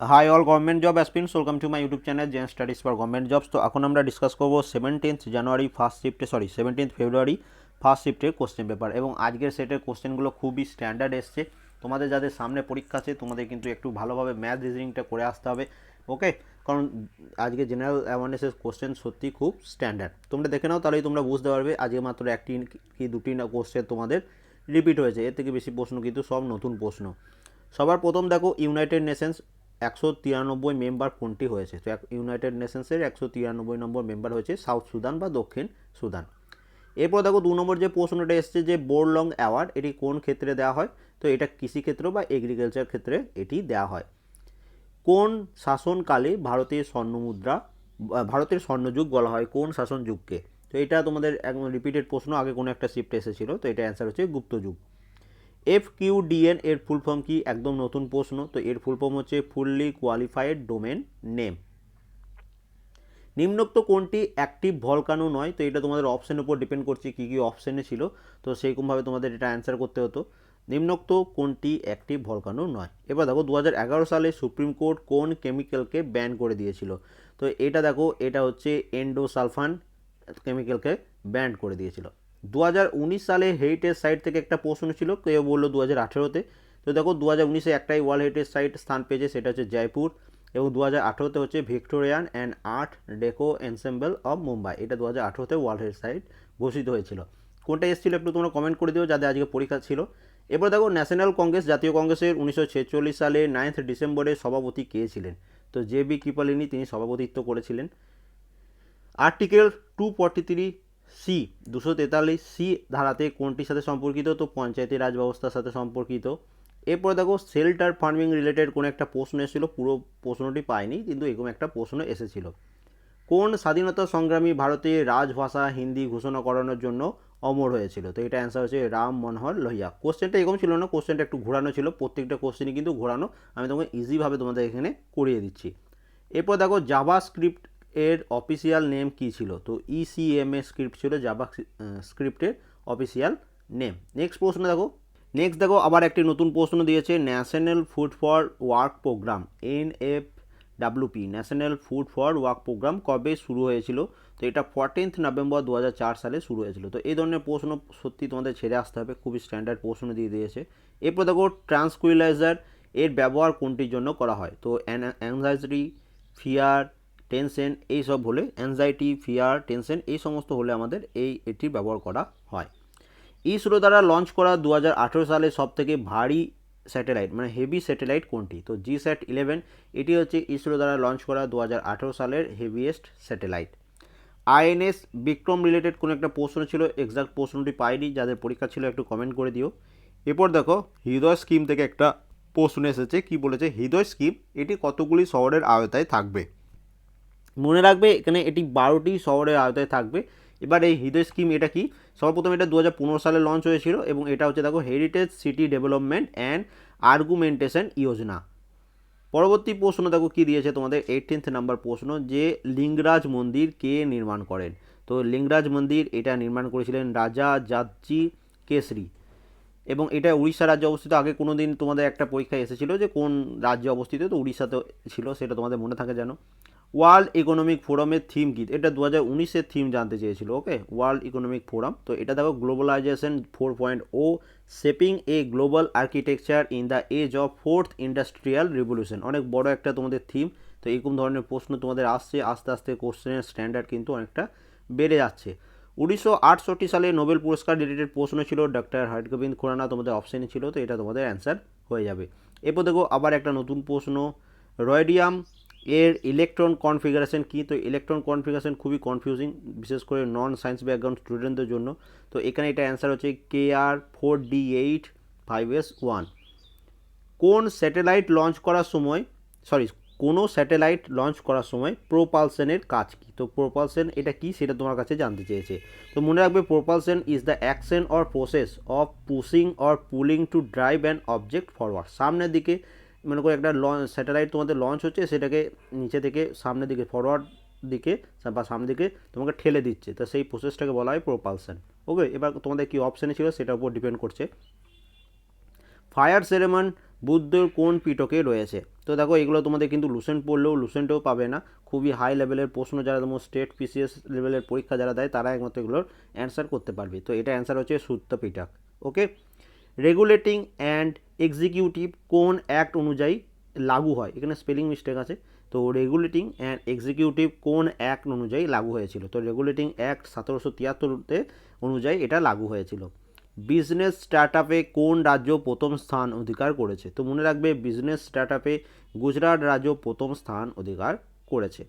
Hi all government job aspirants welcome to my YouTube channel gen studies for government jobs তো এখন আমরা discuss করব seventeenth January first শিফটে sorry seventeenth February first শিফটের question paper এবং আজকের সেটের কোশ্চেনগুলো খুবই স্ট্যান্ডার্ড এসছে। তোমাদের যাদের সামনে পরীক্ষা আছে, তোমাদের কিন্তু একটু ভালোভাবে ম্যাথ রিজনিংটা করে আসতে হবে ওকে কারণ আজকে জেনারেল অ্যাওয়ারনেসের কোশ্চেন সত্যি খুব স্ট্যান্ডার্ড তোমরা দেখে নাও, তাহলেই তোমরা বুঝতে পারবে। আজকে মাত্র একটি কি দুটি না কোশ্চেন তোমাদের রিপিট হয়েছে। এর থেকে বেশি প্রশ্ন কিন্তু সব নতুন প্রশ্ন। সবার প্রথম দেখো ইউনাইটেড নেশনস একশো তিরানব্বই মেম্বার কোনটি হয়েছে? তো ইউনাইটেড নেশনসের একশো তিরানব্বই নম্বর মেম্বার হয়েছে সাউথ সুদান বা দক্ষিণ সুদান এরপর দেখো দু নম্বর যে প্রশ্নটা এসছে যে বোরলং অ্যাওয়ার্ড এটি কোন ক্ষেত্রে দেওয়া হয়? তো এটা কৃষিক্ষেত্র বা এগ্রিকালচার ক্ষেত্রে এটি দেওয়া হয়। কোন শাসনকালে ভারতের স্বর্ণমুদ্রা বা ভারতের স্বর্ণযুগ বলা হয়? কোন শাসন যুগকে তো এটা তোমাদের একদম রিপিটেড প্রশ্ন, আগে কোনো একটা শিফট এসেছিল, তো এটা অ্যান্সার হচ্ছে গুপ্ত যুগ এফ কিউ ডিএন এর ফুল ফর্ম কি? একদম নতুন প্রশ্ন। তো এর ফুল ফর্ম হচ্ছে ফুললি কোয়ালিফাইড ডোমেন নেম নিম্নোক্ত কোনটি অ্যাক্টিভ ভলকানো নয়? তো এটা তোমাদের অপশনের উপর ডিপেন্ড করছে কী কী অপশনে ছিল। তো সেইরকমভাবে তোমাদের এটা অ্যান্সার করতে হতো। নিম্নোক্ত কোনটি অ্যাক্টিভ ভলকানো নয়? এবার দেখো দু হাজার এগারো সালে সুপ্রিম কোর্ট কোন কেমিক্যালকে ব্যান করে দিয়েছিল? তো এটা দেখো, এটা হচ্ছে এন্ডোসালফান কেমিক্যালকে ব্যান করে দিয়েছিল। দু হাজার উনিশ সালে হেরিটেজ সাইট থেকে একটা প্রশ্ন ছিল, কেউ বলল দু হাজার আঠেরোতে। তো দেখো দু হাজার উনিশে একটাই ওয়ার্ল্ড হেরিটেজ সাইট স্থান পেয়েছে, সেটা হচ্ছে জয়পুর এবং দু হাজার আঠেরোতে হচ্ছে Victorian and art deco ensemble of Mumbai. এটা দু হাজার আঠেরোতে ওয়ার্ল্ড হেরিটেজ সাইট ঘোষিত হয়েছিল। কোনটা এসেছিল একটু তোমরা কমেন্ট করে দিও, যাদের আজকে পরীক্ষা ছিল। এবার দেখো ন্যাশনাল কংগ্রেস জাতীয় কংগ্রেসের উনিশশো ছেচল্লিশ সালে নাইন্থ ডিসেম্বরে সভাপতি কে ছিলেন? তো জে বি কৃপালিনী, তিনি সভাপতিত্ব করেছিলেন। Article two forty three C, দুশো তেতাল্লিশ, সি ধারাতে কোনটির সাথে সম্পর্কিত? তো পঞ্চায়েতি রাজ ব্যবস্থার সাথে সম্পর্কিত। এরপর দেখো শেল্টার ফার্মিং রিলেটেড কোনো একটা প্রশ্ন এসেছিল, পুরো প্রশ্নটি পাইনি, কিন্তু এরকম একটা প্রশ্ন এসেছিল। কোন স্বাধীনতা সংগ্রামী ভারতে রাজভাষা হিন্দি ঘোষণা করানোর জন্য অমর হয়েছিল? তো এটা অ্যান্সার হচ্ছে রাম মনোহর লোহিয়া। কোশ্চেনটা এরকম ছিল না কোশ্চেনটা একটু ঘোরানো ছিল, প্রত্যেকটা কোশ্চেনই কিন্তু ঘোরানো। আমি তোমাকে ইজিভাবে তোমাদের এখানে করিয়ে দিচ্ছি। এরপর দেখো জাভা স্ক্রিপ্ট এর অফিসিয়াল নেম কী ছিল? তো E ইসিএমএ স্ক্রিপ্ট ছিল জাভা স্ক্রিপ্টের অফিসিয়াল নেম নেক্সট প্রশ্ন দেখো। নেক্সট দেখো, আবার একটি নতুন প্রশ্ন দিয়েছে national food for work programme N F W P national food for work programme কবে শুরু হয়েছিল? তো এটা ফোরটিন্থ নভেম্বর দু হাজার চার সালে শুরু হয়েছিল। তো এই ধরনের প্রশ্ন সত্যি তোমাদের ছেড়ে আসতে হবে, খুবই স্ট্যান্ডার্ড প্রশ্ন দিয়ে দিয়েছে। এরপর দেখো ট্রান্সকুইলাইজার এর ব্যবহার কোনটির জন্য করা হয়? তো অ্যাংজাইটি ফিয়ার টেনশন এই সব হলে অ্যাংজাইটি ফিয়ার টেনশন এই সমস্ত হলে আমাদের এই এটির ব্যবহার করা হয়। ইসরো দ্বারা লঞ্চ করা দু সালে সবথেকে ভারী স্যাটেলাইট মানে হেভি স্যাটেলাইট কোনটি? তো জি স্যাট ইলেভেন এটি হচ্ছে ইসরো দ্বারা লঞ্চ করা দু হাজার আঠেরো সালের heaviest satellite INS Vikram related কোনো একটা প্রশ্ন ছিল এক্সাক্ট প্রশ্নটি পাইনি, যাদের পরীক্ষা ছিল একটু কমেন্ট করে দিও। এরপর দেখো, হৃদয় স্কিম থেকে একটা প্রশ্ন এসেছে, কি বলেছে? হৃদয় স্কিম এটি কতগুলি শহরের আওতায় থাকবে? মনে রাখবে এখানে এটি বারোটি শহরের আওতায় থাকবে। এবার এই হৃদয় স্কিম এটা কি? সর্বপ্রথম এটা দু হাজার পনেরো সালে লঞ্চ হয়েছিল এবং এটা হচ্ছে দেখো heritage city development and augmentation Yojana পরবর্তী প্রশ্ন দেখো কী দিয়েছে তোমাদের? এইটিনথ নাম্বার প্রশ্ন, যে লিঙ্গরাজ মন্দির কে নির্মাণ করেন? তো লিঙ্গরাজ মন্দির এটা নির্মাণ করেছিলেন রাজা জাজি কেশরী। এবং এটা উড়িষ্যা রাজ্যে অবস্থিত। আগে কোনো দিন তোমাদের একটা পরীক্ষা এসেছিল যে কোন রাজ্যে অবস্থিত, তো উড়িষ্যাতে ছিল, সেটা তোমাদের মনে থাকে যেন। ওয়ার্ল্ড ইকোনমিক ফোরামের থিম কী? এটা দু হাজার উনিশের থিম জানতে চেয়েছিল, ওকে? World economic forum. তো এটা দেখো, globalisation four point O, shaping a global architecture in the age of fourth industrial revolution. অনেক বড় একটা তোমাদের থিম। তো এরকম ধরনের প্রশ্ন তোমাদের আসছে, আস্তে আস্তে কোশ্চেনের স্ট্যান্ডার্ড কিন্তু অনেকটা বেড়ে যাচ্ছে। উনিশশো আটষট্টি সালে নোবেল পুরস্কার রিলেটেড প্রশ্ন ছিল ডক্টর হরগোবিন্দ খুরানা তোমাদের অপশানে ছিল, তো এটা তোমাদের অ্যান্সার হয়ে যাবে। এরপর দেখো, আবার একটা নতুন প্রশ্ন, রয়েডিয়াম এর ইলেকট্রন কনফিগারেশন কী? তো ইলেকট্রন কনফিগারেশন খুবই কনফিউজিং বিশেষ করে নন সায়েন্স ব্যাকগ্রাউন্ড স্টুডেন্টদের জন্য। তো এখানে এটা অ্যান্সার হচ্ছে K R four D eight five S one কোন স্যাটেলাইট লঞ্চ করার সময় সরি কোনো স্যাটেলাইট লঞ্চ করার সময় প্রোপালশনের কাজ কী? তো প্রোপালশন এটা কি? সেটা তোমার কাছে জানতে চেয়েছে। তো মনে রাখবে propulsion is the action or process of pushing or pulling to drive an object forward সামনের দিকে মনে করো একটা লঞ্চ স্যাটেলাইট তোমাদের লঞ্চ হচ্ছে, সেটাকে নিচে থেকে সামনের দিকে ফরওয়ার্ড দিকে বা সামনের দিকে তোমাকে ঠেলে দিচ্ছে। তো সেই প্রসেসটাকে বলা হয় প্রোপালশন ওকে এবার তোমাদের কী অপশানে ছিল সেটার উপর ডিপেন্ড করছে। ফায়ার সেরেমন বুদ্ধের কোন পিটকে রয়েছে? তো দেখো, এগুলো তোমাদের কিন্তু লুসেন্ট পড়লেও লুসেন্টেও পাবে না। খুবই হাই লেভেলের প্রশ্ন যারা তোমার স্টেট পিসিএস লেভেলের পরীক্ষা যারা দেয়, তারা একমাত্র এগুলোর অ্যান্সার করতে পারবে। তো এটা অ্যান্সার হচ্ছে Sutta Pitaka okay regulating and executive কোন অ্যাক্ট অনুযায়ী লাগু হয়। এখানে স্পেলিং মিস্টেক আছে। তো রেগুলেটিং অ্যান্ড এক্সিকিউটিভ কোন অ্যাক্ট অনুযায়ী লাগু হয়েছিল? তো রেগুলেটিং অ্যাক্ট সতেরোশো তিয়াত্তরতে অনুযায়ী এটা লাগু হয়েছিল। বিজনেস স্টার্টআপে কোন রাজ্য প্রথম স্থান অধিকার করেছে? তো মনে রাখবে, বিজনেস স্টার্টআপে গুজরাট রাজ্য প্রথম স্থান অধিকার করেছে।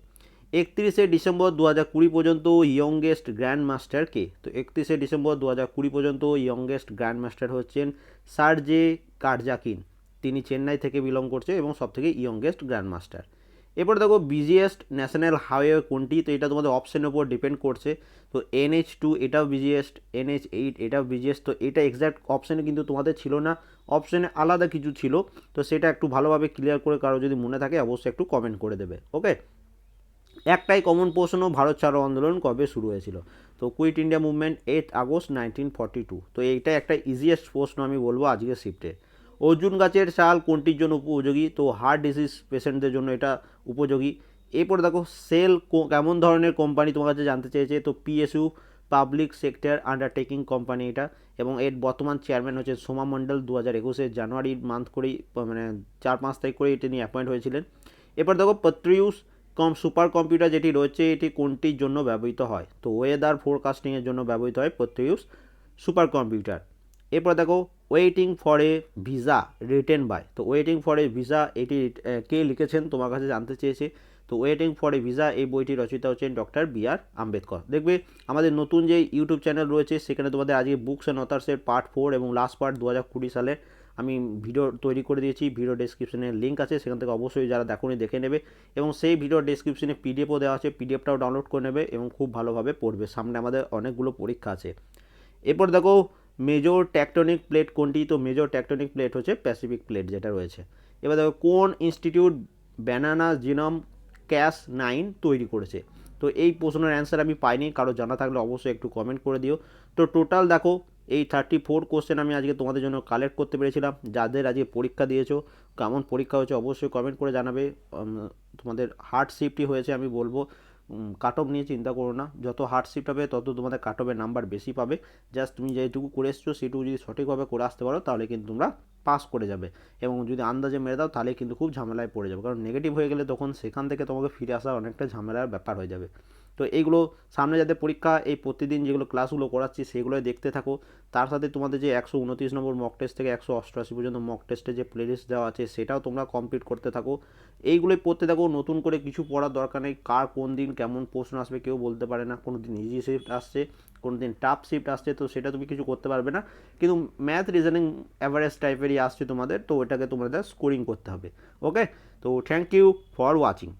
একত্রিশে ডিসেম্বর দু হাজার কুড়ি পর্যন্ত ইয়ংগেস্ট গ্র্যান্ড মাস্টার কে তো একত্রিশে ডিসেম্বর দু হাজার কুড়ি পর্যন্ত ইয়ংগেস্ট গ্র্যান্ড মাস্টার হচ্ছেন সার্জে কারজাকিন। তিনি চেন্নাই থেকে বিলং করছে এবং সবথেকে ইয়ংগেস্ট গ্র্যান্ড মাস্টার এরপর দেখো বিজিয়েস্ট ন্যাশনাল হাইওয়ে কোনটি? তো এটা তোমাদের অপশনের উপর ডিপেন্ড করছে। তো এনএইচ টু এটাও বিজিএস্ট এনএইচ এইট এটাও বিজিয়েস্ট তো এটা এক্স্যাক্ট অপশানে কিন্তু তোমাদের ছিল না। অপশানে আলাদা কিছু ছিল। তো সেটা একটু ভালোভাবে ক্লিয়ার করে কারও যদি মনে থাকে অবশ্যই একটু কমেন্ট করে দেবে। ওকে একটাই কমন প্রশ্ন, ভারত ছাড়ো আন্দোলন কবে শুরু হয়েছিল? তো quit India movement eight August nineteen forty two তো এইটা একটা ইজিয়েস্ট প্রশ্ন আমি বলব আজকের শিফটে অর্জুন গাছের শাল কোনটির জন্য উপযোগী? তো হার্ট ডিজিজ পেশেন্টদের জন্য এটা উপযোগী। এরপর দেখো সেল কেমন ধরনের কোম্পানি তোমার কাছে জানতে চেয়েছে? তো PSU public sector undertaking company এটা। এবং এর বর্তমান চেয়ারম্যান হচ্ছে সোমা মণ্ডল দু হাজার একুশের জানুয়ারি মান্থ করেই মানে চার পাঁচ তারিখ করেই তিনি অ্যাপয়েন্ট হয়েছিলেন। এরপর দেখো পত্রিউস কম সুপার কম্পিউটার যেটি রয়েছে, এটি কোনটির জন্য ব্যবহৃত হয়? তো ওয়েদার ফোরকাস্টিংয়ের জন্য ব্যবহৃত হয় পত্রিউস সুপার কম্পিউটার এরপর দেখো waiting for a visa written by তো ওয়েটিং ফর এ ভিসা এটি কে লিখেছেন? তোমার কাছে জানতে চেয়েছে। তো ওয়েটিং ফর এ ভিসা এই বইটি রচিত হচ্ছেন ডক্টর বি আর আম্বেদকর। দেখবে, আমাদের নতুন যে ইউটিউব চ্যানেল রয়েছে, সেখানে তোমাদের আজকে বুকস অ্যান্ড অথার্সের পার্ট ফোর এবং লাস্ট পার্ট দু হাজার কুড়ি সালে আমি ভিডিও তৈরি করে দিয়েছি, ভিডিও ডেসক্রিপশনে লিঙ্ক আছে, সেখান থেকে অবশ্যই যারা দেখোনি দেখে নেবে এবং সেই ভিডিও ডেসক্রিপশনে পিডিএফও দেওয়া আছে পিডিএফটাও ডাউনলোড করে নেবে এবং খুব ভালোভাবে পড়বে, সামনে আমাদের অনেকগুলো পরীক্ষা আছে। এরপর দেখো মেজর ট্যাকটনিক প্লেট কোনটি? তো মেজর ট্যাকটনিক প্লেট হচ্ছে প্যাসিফিক প্লেট যেটা রয়েছে। এবার দেখো, কোন institute banana genome cash nine তৈরি করেছে? তো এই প্রশ্নের অ্যান্সার আমি পাইনি, কারও জানা থাকলে অবশ্যই একটু কমেন্ট করে দিও। তো টোটাল দেখো এই থার্টি ফোর কোশ্চেন আমি আজকে তোমাদের জন্য কালেক্ট করতে পেরেছিলাম। যাদের আজকে পরীক্ষা দিয়েছ, কেমন পরীক্ষা হয়েছে অবশ্যই কমেন্ট করে জানাবে। তোমাদের হার্ড শিফটই হয়েছে আমি বলব। কাট অফ নিয়ে চিন্তা করো না। যত হার্ড শিফট হবে, তত তোমাদের কাট অফের নাম্বার বেশি পাবে। জাস্ট তুমি যেটুকু করে এসছো, সেটুকু যদি সঠিকভাবে করে আসতে পারো, তাহলে কিন্তু তোমরা পাস করে যাবে। এবং যদি আন্দাজে মেরে দাও, তাহলে কিন্তু খুব ঝামেলায় পড়ে যাবে। কারণ নেগেটিভ হয়ে গেলে তখন সেখান থেকে তোমাকে ফিরে আসা অনেকটা ঝামেলার ব্যাপার হয়ে যাবে। তো এইগুলো সামনে যাদের পরীক্ষা, এই প্রতিদিন যেগুলো ক্লাসগুলো করাচ্ছি সেগুলোই দেখতে থাকো। তার সাথে তোমাদের যে একশো উনত্রিশ নম্বর মক টেস্ট থেকে একশো অষ্টআশি পর্যন্ত মক টেস্টে যে প্লেলিস্ট দেওয়া আছে, সেটাও তোমরা কমপ্লিট করতে থাকো। এইগুলোই পড়তে থাকো, নতুন করে কিছু পড়ার দরকার নেই, কার কোন দিন কেমন প্রশ্ন আসবে কেউ বলতে পারে না, কোনো দিন ইজি শিফট আসছে, কোনো দিন টাফ শিফট আসছে, তো সেটা তুমি কিছু করতে পারবে না। কিন্তু ম্যাথ রিজনিং অ্যাভারেজ টাইপেরই আসছে তোমাদের, তো ওটাকে তোমাদের স্কোরিং করতে হবে ওকে তো থ্যাংক ইউ ফর ওয়াচিং